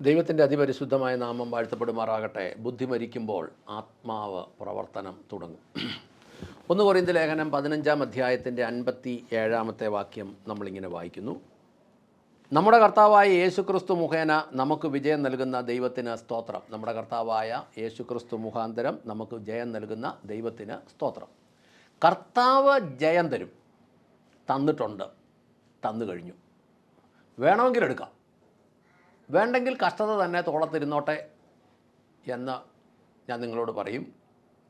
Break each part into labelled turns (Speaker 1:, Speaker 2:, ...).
Speaker 1: ദൈവത്തിന്റെ അതിപരിശുദ്ധമായ നാമം വാഴ്ത്തപ്പെടുമാറാകട്ടെ. ബുദ്ധി മരിക്കുമ്പോൾ ആത്മാവ് പ്രവർത്തനം തുടങ്ങും. ഒന്ന് കുറയുന്ന ലേഖനം പതിനഞ്ചാം അധ്യായത്തിന്റെ അൻപത്തി ഏഴാമത്തെ വാക്യം നമ്മളിങ്ങനെ വായിക്കുന്നു. നമ്മുടെ കർത്താവായ യേശുക്രിസ്തു മുഖേന നമുക്ക് വിജയം നൽകുന്ന ദൈവത്തിന് സ്തോത്രം. നമ്മുടെ കർത്താവായ യേശുക്രിസ്തു മുഖാന്തരം നമുക്ക് ജയം നൽകുന്ന ദൈവത്തിന് സ്തോത്രം. കർത്താവ് ജയം തരും. തന്നിട്ടുണ്ട്. തന്നു കഴിഞ്ഞു. വേണമെങ്കിൽ എടുക്കാം. വേണ്ടെങ്കിൽ കഷ്ടത തന്നെ തോളത്തിരുന്നോട്ടെ എന്ന് ഞാൻ നിങ്ങളോട് പറയും.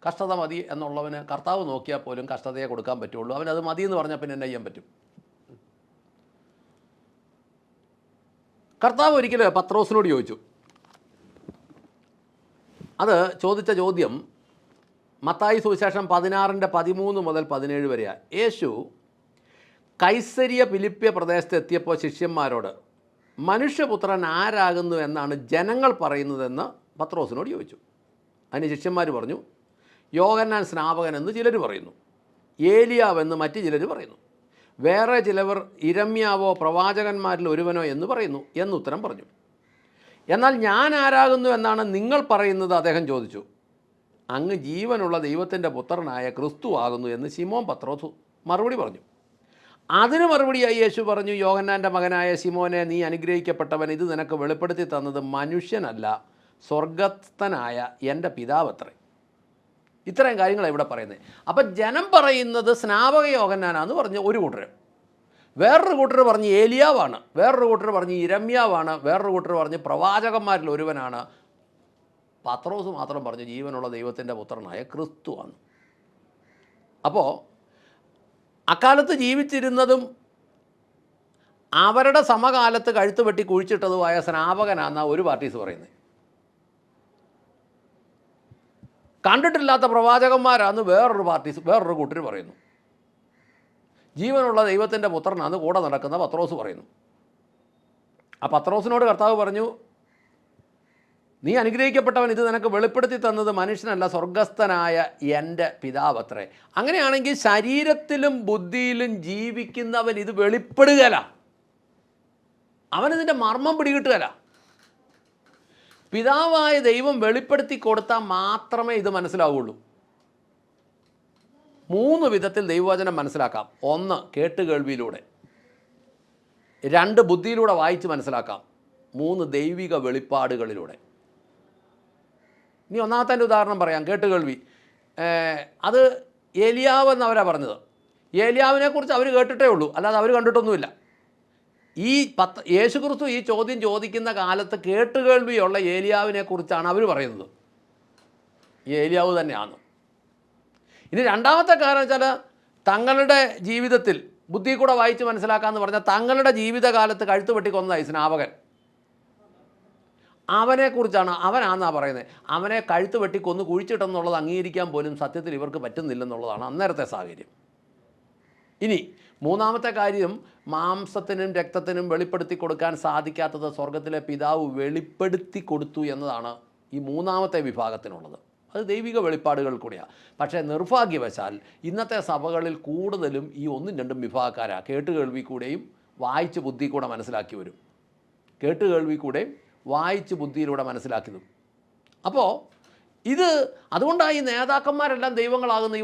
Speaker 1: കഷ്ടത മതി എന്നുള്ളവന് കർത്താവ് നോക്കിയാൽ പോലും കഷ്ടതയെ കൊടുക്കാൻ പറ്റുള്ളൂ. അവനത് മതി എന്ന് പറഞ്ഞാൽ പിന്നെ എന്നെ ചെയ്യാൻ പറ്റും. കർത്താവ് ഒരിക്കൽ പത്രോസിനോട് ചോദിച്ചു. അത് ചോദിച്ച ചോദ്യം മത്തായി സുവിശേഷം പതിനാറിന്റെ പതിമൂന്ന് മുതൽ പതിനേഴ് വരെയാണ് യേശു കൈസരിയ ഫിലിപ്പ്യ പ്രദേശത്ത് എത്തിയപ്പോൾ ശിഷ്യന്മാരോട് മനുഷ്യപുത്രൻ ആരാകുന്നു എന്നാണ് ജനങ്ങൾ പറയുന്നതെന്ന് പത്രോസിനോട് ചോദിച്ചു. അതിന് ശിഷ്യന്മാർ പറഞ്ഞു യോഗന്നാൻ സ്നാപകൻ എന്ന് ചിലർ പറയുന്നു ഏലിയാവെന്ന് മറ്റ് ചിലർ പറയുന്നു വേറെ ചിലവർ ഇരമ്യാവോ പ്രവാചകന്മാരിൽ ഒരുവനോ എന്ന് പറയുന്നു എന്നുത്തരം പറഞ്ഞു. എന്നാൽ ഞാൻ ആരാകുന്നു എന്നാണ് നിങ്ങൾ പറയുന്നത്? അദ്ദേഹം ചോദിച്ചു. അങ്ങ് ജീവനുള്ള ദൈവത്തിന്റെ പുത്രനായ ക്രിസ്തു ആകുന്നു എന്ന് ശിമോൻ പത്രോസ് മറുപടി പറഞ്ഞു. അതിന് മറുപടിയായി യേശു പറഞ്ഞു യോഹന്നാന്റെ മകനായ സിമോനെ നീ അനുഗ്രഹിക്കപ്പെട്ടവൻ. ഇത് നിനക്ക് വെളിപ്പെടുത്തി തന്നത് മനുഷ്യനല്ല സ്വർഗസ്ഥനായ എന്റെ പിതാവത്രേ. ഇത്രയും കാര്യങ്ങളാണ് ഇവിടെ പറയുന്നത്. അപ്പം ജനം പറയുന്നത് സ്നാപക യോഹന്നാനാന്ന് പറഞ്ഞ് ഒരു കൂട്ടർ വേറൊരു കൂട്ടർ പറഞ്ഞ് ഏലിയാവാണ്. വേറൊരു കൂട്ടർ പറഞ്ഞ് ഇരമ്യാവാണ്. വേറൊരു കൂട്ടർ പറഞ്ഞ് പ്രവാചകന്മാരിൽ ഒരുവനാണ്. പത്രോസ് മാത്രം പറഞ്ഞു ജീവനുള്ള ദൈവത്തിന്റെ പുത്രനായ ക്രിസ്തുവാണ് അപ്പോൾ അക്കാലത്ത് ജീവിച്ചിരുന്നതും അവരുടെ സമകാലത്ത് കഴുത്ത് വെട്ടി കുഴിച്ചിട്ടതുമായ സ്നാപകനാന്ന ഒരു പാർട്ടീസ് പറയുന്നത് കണ്ടിട്ടില്ലാത്ത പ്രവാചകന്മാരാന്ന് വേറൊരു പാർട്ടീസ് വേറൊരു കൂട്ടർ പറയുന്നു. ജീവനുള്ള ദൈവത്തിന്റെ പുത്രനാന്ന് കൂടെ നടക്കുന്ന പത്രോസ് പറയുന്നു. ആ പത്രോസിനോട് കർത്താവ് പറഞ്ഞു നീ അനുഗ്രഹിക്കപ്പെട്ടവൻ ഇത് നിനക്ക് വെളിപ്പെടുത്തി തന്നത് മനുഷ്യനല്ല സ്വർഗസ്ഥനായ എന്റെ പിതാവത്രേ. അങ്ങനെയാണെങ്കിൽ ശരീരത്തിലും ബുദ്ധിയിലും ജീവിക്കുന്നവൻ ഇത് വെളിപ്പെടുകല. അവനിതിന്റെ മർമ്മം പിടികിട്ടുകല. പിതാവായ ദൈവം വെളിപ്പെടുത്തി കൊടുത്താൽ മാത്രമേ ഇത് മനസ്സിലാവുള്ളൂ. മൂന്ന് വിധത്തിൽ ദൈവവചനം മനസ്സിലാക്കാം. ഒന്ന് കേട്ടുകേൾവിയിലൂടെ. രണ്ട് ബുദ്ധിയിലൂടെ വായിച്ച് മനസ്സിലാക്കാം. മൂന്ന് ദൈവിക വെളിപ്പാടുകളിലൂടെ. ഇനി ഒന്നാമത്തെ ഉദാഹരണം പറയാം കേട്ട് കേൾവി. അത് ഏലിയാവ് എന്നവരാണ് പറഞ്ഞത്. ഏലിയാവിനെക്കുറിച്ച് അവർ കേട്ടിട്ടേ ഉള്ളൂ അല്ലാതെ അവർ കണ്ടിട്ടൊന്നുമില്ല. ഈ പത്ത് യേശുക്രിസ്തു ഈ ചോദ്യം ചോദിക്കുന്ന കാലത്ത് കേട്ടുകേൾവിയുള്ള ഏലിയാവിനെ കുറിച്ചാണ് അവർ പറയുന്നത്. ഏലിയാവ് തന്നെയാണ്. ഇനി രണ്ടാമത്തെ കാരണം വെച്ചാൽ തങ്ങളുടെ ജീവിതത്തിൽ ബുദ്ധി കൂടെ വായിച്ച് മനസ്സിലാക്കാമെന്ന് പറഞ്ഞാൽ തങ്ങളുടെ ജീവിതകാലത്ത് കഴുത്ത് വെട്ടി കൊന്നതായി സ്നാപകൻ. അവനെക്കുറിച്ചാണ് അവനാന്നാ പറയുന്നത്. അവനെ കഴുത്ത് വെട്ടി കൊന്ന് കുഴിച്ചിട്ടെന്നുള്ളത് അംഗീകരിക്കാൻ പോലും സത്യത്തിൽ ഇവർക്ക് പറ്റുന്നില്ലെന്നുള്ളതാണ് അന്നേരത്തെ സാഹചര്യം. ഇനി മൂന്നാമത്തെ കാര്യം മാംസത്തിനും രക്തത്തിനും വെളിപ്പെടുത്തി കൊടുക്കാൻ സാധിക്കാത്തത് സ്വർഗത്തിലെ പിതാവ് വെളിപ്പെടുത്തി കൊടുത്തു എന്നതാണ് ഈ മൂന്നാമത്തെ വിഭാഗത്തിനുള്ളത്. അത് ദൈവിക വെളിപ്പാടുകൾ കൂടിയാണ് പക്ഷേ നിർഭാഗ്യവശാൽ ഇന്നത്തെ സഭകളിൽ കൂടുതലും ഈ ഒന്നും രണ്ടും വിഭാഗക്കാരാണ് കേട്ടുകേൾവി കൂടെയും വായിച്ച് ബുദ്ധി കൂടെ മനസ്സിലാക്കി വരും. കേട്ടുകേൾവി കൂടെയും വായിച്ച് ബുദ്ധിയിലൂടെ മനസ്സിലാക്കിയതും. അപ്പോൾ ഇത് അതുകൊണ്ടാണ് ഈ നേതാക്കന്മാരെല്ലാം ദൈവങ്ങളാകുന്ന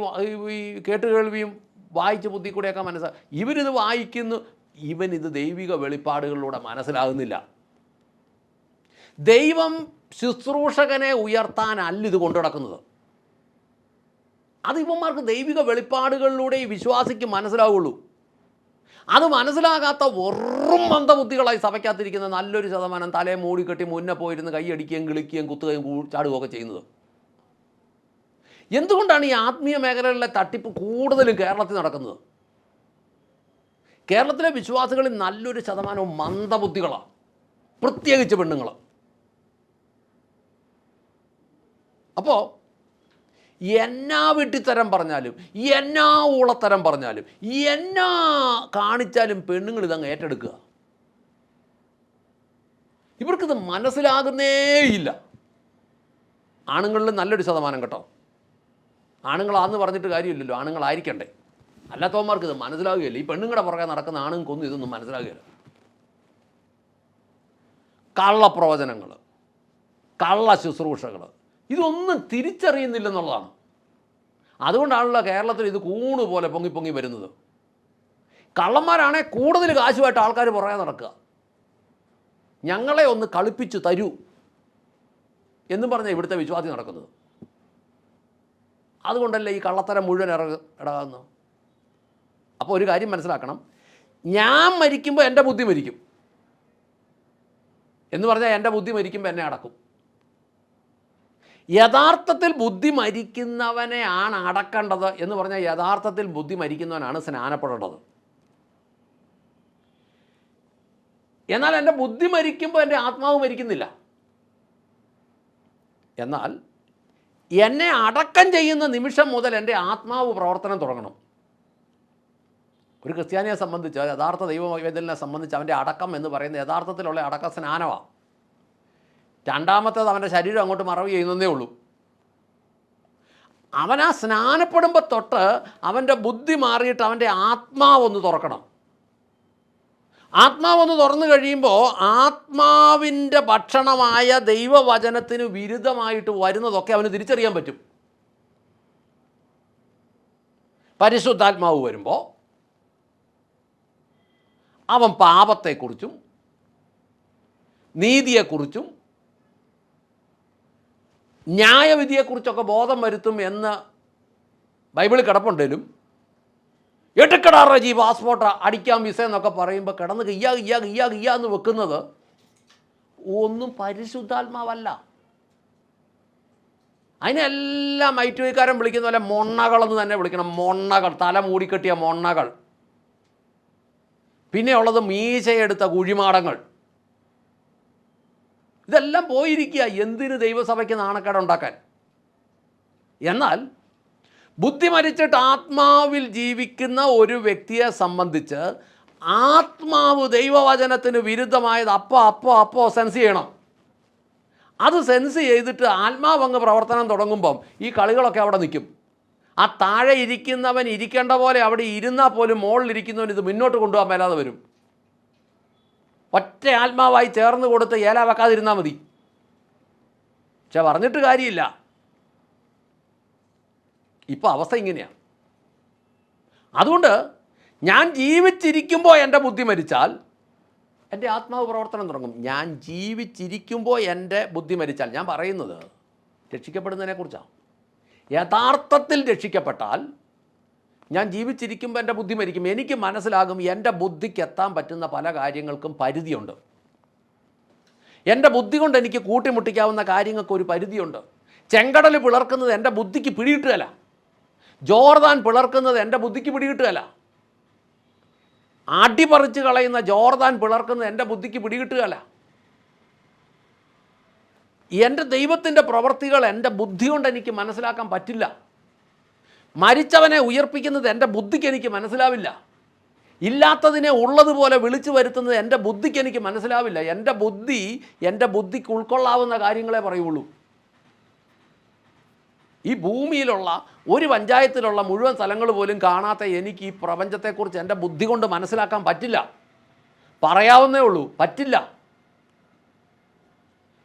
Speaker 1: ഈ കേട്ടുകേൾവിയും വായിച്ച് ബുദ്ധി കൂടെയൊക്കെ മനസ്സിലാക്കും ഇവരിത് വായിക്കുന്നു. ഇവൻ ഇത് ദൈവിക വെളിപ്പാടുകളിലൂടെ മനസ്സിലാകുന്നില്ല. ദൈവം ശുശ്രൂഷകനെ ഉയർത്താനല്ല ഇത് കൊണ്ടു നടക്കുന്നത്. അത് ഇവന്മാർക്ക് ദൈവിക വെളിപ്പാടുകളിലൂടെ ഈ വിശ്വാസിക്ക് മനസ്സിലാവുള്ളൂ. അത് മനസ്സിലാകാത്ത വെറും മന്ദബുദ്ധികളായി സഭയ്ക്കകത്തിരിക്കുന്ന നല്ലൊരു ശതമാനം തലയെ മൂടിക്കെട്ടി മുന്നേ പോയിരുന്ന് കൈയടിക്കുകയും കിളിക്കുകയും കുത്തുകയും ചാടുകയൊക്കെ ചെയ്യുന്നത്. എന്തുകൊണ്ടാണ് ഈ ആത്മീയ മേഖലകളിലെ തട്ടിപ്പ് കൂടുതലും കേരളത്തിൽ നടക്കുന്നത്? കേരളത്തിലെ വിശ്വാസികളിൽ നല്ലൊരു ശതമാനവും മന്ദബുദ്ധികളാണ് പ്രത്യേകിച്ച് പെണ്ണുങ്ങൾ അപ്പോൾ എന്നാ വെട്ടിത്തരം പറഞ്ഞാലും എന്നാ ഊളത്തരം പറഞ്ഞാലും എന്നാ കാണിച്ചാലും പെണ്ണുങ്ങൾ ഇതങ്ങ് ഏറ്റെടുക്കുക. ഇവർക്കിത് മനസ്സിലാകുന്നേയില്ല ആണുങ്ങളിൽ നല്ലൊരു ശതമാനം കേട്ടോ. ആണുങ്ങളാന്ന് പറഞ്ഞിട്ട് കാര്യമില്ലല്ലോ ആണുങ്ങളായിരിക്കണ്ടേ. അല്ലാത്തവന്മാർക്ക് ഇത് മനസ്സിലാകുകയില്ല ഈ പെണ്ണുങ്ങളുടെ പുറകെ നടക്കുന്ന ആണുങ്ങൾക്കൊന്നും ഇതൊന്നും മനസ്സിലാകുകയില്ല കള്ളപ്രവചനങ്ങൾ കള്ള ശുശ്രൂഷകൾ ഇതൊന്നും തിരിച്ചറിയുന്നില്ലെന്നുള്ളതാണ്. അതുകൊണ്ടാണല്ലോ കേരളത്തിൽ ഇത് കൂണ് പോലെ പൊങ്ങി പൊങ്ങി വരുന്നത്. കള്ളന്മാരാണേ കൂടുതൽ കാശുമായിട്ട് ആൾക്കാർ പുറകെ നടക്കുക. ഞങ്ങളെ ഒന്ന് കളിപ്പിച്ചു തരൂ എന്നും പറഞ്ഞ ഇവിടുത്തെ വിശ്വാസി നടക്കുന്നത്. അതുകൊണ്ടല്ലേ ഈ കള്ളത്തരം മുഴുവൻ ഇറ ഇടകാകുന്നത് അപ്പോൾ ഒരു കാര്യം മനസ്സിലാക്കണം. ഞാൻ മരിക്കുമ്പോൾ എന്റെ ബുദ്ധി മരിക്കും. എന്ന് പറഞ്ഞാൽ എന്റെ ബുദ്ധി മരിക്കുമ്പോൾ എന്നെ അടക്കും. യഥാർത്ഥത്തിൽ ബുദ്ധി മരിക്കുന്നവനെയാണ് അടക്കേണ്ടത് എന്ന് പറഞ്ഞാൽ യഥാർത്ഥത്തിൽ ബുദ്ധി മരിക്കുന്നവനാണ് സ്നാനപ്പെടേണ്ടത്. എന്നാൽ എന്റെ ബുദ്ധി മരിക്കുമ്പോൾ എന്റെ ആത്മാവ് മരിക്കുന്നില്ല. എന്നാൽ എന്നെ അടക്കം ചെയ്യുന്ന നിമിഷം മുതൽ എന്റെ ആത്മാവ് പ്രവർത്തനം തുടങ്ങണം. ഒരു ക്രിസ്ത്യാനിയെ സംബന്ധിച്ച് യഥാർത്ഥ ദൈവവേദലിനെ സംബന്ധിച്ച് അവന്റെ അടക്കം എന്ന് പറയുന്നത് യഥാർത്ഥത്തിലുള്ള അടക്ക സ്നാനമാണ് രണ്ടാമത്തേത് അവന്റെ ശരീരം അങ്ങോട്ട് മറവ് ചെയ്യുന്നതേ ഉള്ളൂ. അവൻ ആ സ്നാനപ്പെടുമ്പോൾ തൊട്ട് അവന്റെ ബുദ്ധി മാറിയിട്ട് അവന്റെ ആത്മാവൊന്ന് തുറക്കണം. ആത്മാവൊന്ന് തുറന്നു കഴിയുമ്പോൾ ആത്മാവിന്റെ ഭക്ഷണമായ ദൈവവചനത്തിന് വിരുദ്ധമായിട്ട് വരുന്നതൊക്കെ അവന് തിരിച്ചറിയാൻ പറ്റും. പരിശുദ്ധാത്മാവ് വരുമ്പോൾ അവൻ പാപത്തെക്കുറിച്ചും നീതിയെക്കുറിച്ചും ന്യായവിധിയെക്കുറിച്ചൊക്കെ ബോധം വരുത്തും എന്ന് ബൈബിളിൽ കിടപ്പുണ്ടേലും എടുക്കടാറ റജി പാസ്പോർട്ട്. അടിക്കാൻ വിസ എന്നൊക്കെ പറയുമ്പോൾ കിടന്ന് കയ്യാ കയ്യാ കയ്യാ കയ്യാ എന്ന് വെക്കുന്നത് ഒന്നും പരിശുദ്ധാത്മാവല്ല. അതിനെല്ലാം ഐറ്റുവിക്കാരൻ വിളിക്കുന്ന പോലെ മൊണ്ണകളെന്ന് തന്നെ വിളിക്കണം. മൊണ്ണകൾ. തല മൂടിക്കെട്ടിയ മൊണ്ണകൾ. പിന്നെ ഉള്ളത് മീശയെടുത്ത കുഴിമാടങ്ങൾ. ഇതെല്ലാം പോയിരിക്കുക എന്തിന് ദൈവസഭയ്ക്ക് നാണക്കേട് ഉണ്ടാക്കാൻ എന്നാൽ ബുദ്ധി മരിച്ചിട്ട് ആത്മാവിൽ ജീവിക്കുന്ന ഒരു വ്യക്തിയെ സംബന്ധിച്ച് ആത്മാവ് ദൈവവചനത്തിന് വിരുദ്ധമായത് അപ്പോൾ അപ്പോൾ അപ്പോൾ സെൻസ് ചെയ്യണം. അത് സെൻസ് ചെയ്തിട്ട് ആത്മാവ് അങ്ങ് പ്രവർത്തനം തുടങ്ങുമ്പം ഈ കളികളൊക്കെ അവിടെ നിൽക്കും. ആ താഴെ ഇരിക്കുന്നവൻ ഇരിക്കേണ്ട പോലെ അവിടെ ഇരുന്നാൽ പോലും മുകളിലിരിക്കുന്നവൻ ഇത് മുന്നോട്ട് കൊണ്ടുപോകാൻ മേലാതെ വരും. ഒറ്റ ആത്മാവായി ചേർന്ന് കൊടുത്ത് ഏല വെക്കാതിരുന്നാൽ മതി. പക്ഷെ പറഞ്ഞിട്ട് കാര്യമില്ല. ഇപ്പോൾ അവസ്ഥ ഇങ്ങനെയാണ് അതുകൊണ്ട് ഞാൻ ജീവിച്ചിരിക്കുമ്പോൾ എന്റെ ബുദ്ധി മരിച്ചാൽ എന്റെ ആത്മാവ് പ്രവർത്തനം തുടങ്ങും. ഞാൻ ജീവിച്ചിരിക്കുമ്പോൾ എന്റെ ബുദ്ധി മരിച്ചാൽ ഞാൻ പറയുന്നത് രക്ഷിക്കപ്പെടുന്നതിനെക്കുറിച്ചാണ് യഥാർത്ഥത്തിൽ രക്ഷിക്കപ്പെട്ടാൽ ഞാൻ ജീവിച്ചിരിക്കുമ്പോൾ എന്റെ ബുദ്ധി മരിക്കും. എനിക്ക് മനസ്സിലാകും എന്റെ ബുദ്ധിക്ക് എത്താൻ പറ്റുന്ന പല കാര്യങ്ങൾക്കും പരിധിയുണ്ട്. എന്റെ ബുദ്ധി കൊണ്ട് എനിക്ക് കൂട്ടിമുട്ടിക്കാവുന്ന കാര്യങ്ങൾക്ക് ഒരു പരിധിയുണ്ട്. ചെങ്കടൽ പിളർക്കുന്നത് എന്റെ ബുദ്ധിക്ക് പിടികിട്ടുകയല്ല. ജോർദാൻ പിളർക്കുന്നത് എന്റെ ബുദ്ധിക്ക് പിടികിട്ടുകയല്ല. അടിപറിച്ച് കളയുന്ന ജോർദാൻ പിളർക്കുന്നത് എന്റെ ബുദ്ധിക്ക് പിടികിട്ടുകയല്ല. എന്റെ ദൈവത്തിന്റെ പ്രവർത്തികൾ എന്റെ ബുദ്ധി കൊണ്ട് എനിക്ക് മനസ്സിലാക്കാൻ പറ്റില്ല. മരിച്ചവനെ ഉയർപ്പിക്കുന്നത് എന്റെ ബുദ്ധിക്ക് എനിക്ക് മനസ്സിലാവില്ല. ഇല്ലാത്തതിനെ ഉള്ളതുപോലെ വിളിച്ചു വരുത്തുന്നത് എന്റെ ബുദ്ധിക്ക് എനിക്ക് മനസ്സിലാവില്ല. എന്റെ ബുദ്ധി എന്റെ ബുദ്ധിക്ക് ഉൾക്കൊള്ളാവുന്ന കാര്യങ്ങളെ പറയുള്ളൂ. ഈ ഭൂമിയിലുള്ള ഒരു പഞ്ചായത്തിലുള്ള മുഴുവൻ സ്ഥലങ്ങൾ പോലും കാണാത്ത എനിക്ക് ഈ പ്രപഞ്ചത്തെക്കുറിച്ച് എന്റെ ബുദ്ധി കൊണ്ട് മനസ്സിലാക്കാൻ പറ്റില്ല. പറയാവുന്നേ ഉള്ളൂ പറ്റില്ല.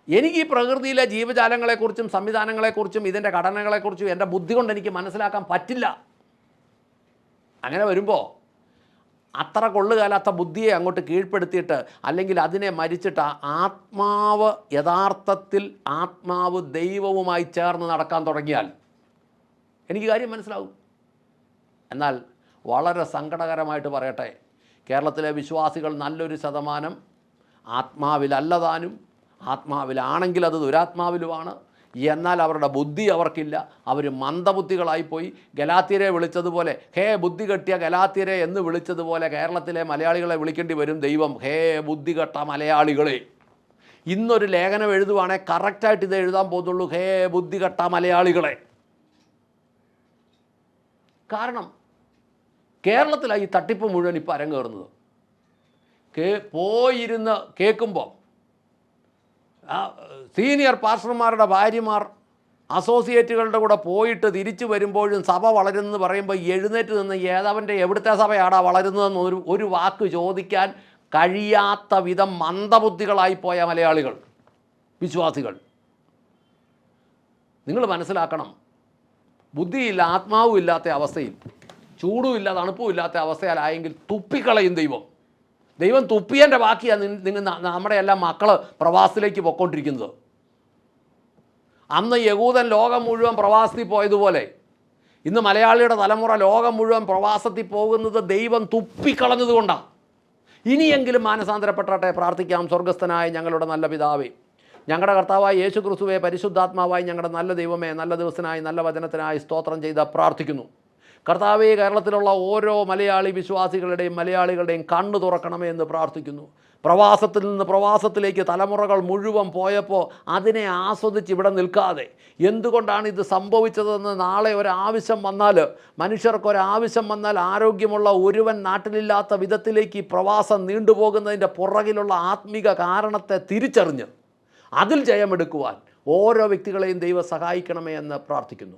Speaker 1: എനിക്ക് ഈ പ്രകൃതിയിലെ ജീവജാലങ്ങളെക്കുറിച്ചും സംവിധാനങ്ങളെക്കുറിച്ചും ഇതിന്റെ ഘടനകളെക്കുറിച്ചും എന്റെ ബുദ്ധി കൊണ്ട് എനിക്ക് മനസ്സിലാക്കാൻ പറ്റില്ല. അങ്ങനെ വരുമ്പോൾ അത്ര കൊള്ളുകാലാത്ത ബുദ്ധിയെ അങ്ങോട്ട് കീഴ്പ്പെടുത്തിയിട്ട് അല്ലെങ്കിൽ അതിനെ മരിച്ചിട്ട് ആത്മാവ് യഥാർത്ഥത്തിൽ ആത്മാവ് ദൈവവുമായി ചേർന്ന് നടക്കാൻ തുടങ്ങിയാൽ എനിക്ക് കാര്യം മനസ്സിലാവും. എന്നാൽ വളരെ സങ്കടകരമായിട്ട് പറയട്ടെ. കേരളത്തിലെ വിശ്വാസികൾ നല്ലൊരു ശതമാനം ആത്മാവിലല്ലതാനും ആത്മാവിലാണെങ്കിൽ അത് ദുരാത്മാവിലുമാണ്. എന്നാൽ അവരുടെ ബുദ്ധി അവർക്കില്ല. അവർ മന്ദബുദ്ധികളായിപ്പോയി. ഗലാത്തിരെ വിളിച്ചതുപോലെ ഹേ ബുദ്ധി കെട്ടിയ ഗലാത്തിരെ എന്ന് വിളിച്ചതുപോലെ കേരളത്തിലെ മലയാളികളെ വിളിക്കേണ്ടി വരും ദൈവം. ഹേ ബുദ്ധി കെട്ട മലയാളികളെ. ഇന്നൊരു ലേഖനം എഴുതുവാണെങ്കിൽ കറക്റ്റായിട്ട് ഇത് എഴുതാൻ പോകുന്നുള്ളൂ. ഹേ ബുദ്ധി കെട്ട മലയാളികളെ. കാരണം കേരളത്തിലാണ് ഈ തട്ടിപ്പ് മുഴുവൻ ഇപ്പോൾ അരങ്ങേറുന്നത്. കേ പോയിരുന്ന് കേൾക്കുമ്പോൾ സീനിയർ പാസ്റ്റർമാരുടെ ഭാര്യമാർ അസോസിയേറ്റുകളുടെ കൂടെ പോയിട്ട് തിരിച്ചു വരുമ്പോഴും സഭ വളരുന്നെന്ന് പറയുമ്പോൾ എഴുന്നേറ്റ് നിന്ന് ഏതവന്റെ എവിടുത്തെ സഭയാടാ വളരുന്നതെന്ന് ഒരു ഒരു വാക്ക് ചോദിക്കാൻ കഴിയാത്ത വിധം മന്ദബുദ്ധികളായിപ്പോയ മലയാളികൾ വിശ്വാസികൾ. നിങ്ങൾ മനസ്സിലാക്കണം ബുദ്ധിയില്ല ആത്മാവും ഇല്ലാത്ത അവസ്ഥയിൽ ചൂടുമില്ല തണുപ്പും ഇല്ലാത്ത അവസ്ഥയിലായെങ്കിൽ തുപ്പിക്കളയും ദൈവം. ദൈവം തുപ്പിയന്റെ ബാക്കിയാണ് നിങ്ങൾ നമ്മുടെ എല്ലാ മക്കൾ പ്രവാസത്തിലേക്ക് പോയിക്കൊണ്ടിരിക്കുന്നത് അന്ന് യഹൂദൻ ലോകം മുഴുവൻ പ്രവാസത്തിൽ പോയതുപോലെ ഇന്ന് മലയാളിയുടെ തലമുറ ലോകം മുഴുവൻ പ്രവാസത്തിൽ പോകുന്നത് ദൈവം തുപ്പിക്കളഞ്ഞതുകൊണ്ടാണ് ഇനിയെങ്കിലും മാനസാന്തരപ്പെട്ടെ പ്രാർത്ഥിക്കാം. സ്വർഗസ്ഥനായ ഞങ്ങളുടെ നല്ല പിതാവേ ഞങ്ങളുടെ കർത്താവായ യേശു ക്രിസ്തുവെ പരിശുദ്ധാത്മാവായി ഞങ്ങളുടെ നല്ല ദൈവമേ നല്ല ദിവസനായി നല്ല വചനത്തിനായി സ്തോത്രം ചെയ്ത് പ്രാർത്ഥിക്കുന്നു. കർത്താവെ കേരളത്തിലുള്ള ഓരോ മലയാളി വിശ്വാസികളുടെയും മലയാളികളുടെയും കണ്ണു തുറക്കണമേ എന്ന് പ്രാർത്ഥിക്കുന്നു. പ്രവാസത്തിൽ നിന്ന് പ്രവാസത്തിലേക്ക് തലമുറകൾ മുഴുവൻ പോയപ്പോൾ അതിനെ ആസ്വദിച്ച് ഇവിടെ നിൽക്കാതെ എന്തുകൊണ്ടാണ് ഇത് സംഭവിച്ചതെന്ന് നാളെ ഒരാവശ്യം വന്നാൽ മനുഷ്യർക്കൊരാവശ്യം വന്നാൽ ആരോഗ്യമുള്ള ഒരുവൻ നാട്ടിലില്ലാത്ത വിധത്തിലേക്ക് ഈ പ്രവാസം നീണ്ടുപോകുന്നതിന്റെ പുറകിലുള്ള ആത്മീക കാരണത്തെ തിരിച്ചറിഞ്ഞ് അതിൽ ജയമെടുക്കുവാൻ ഓരോ വ്യക്തികളെയും ദൈവം സഹായിക്കണമേ എന്ന് പ്രാർത്ഥിക്കുന്നു.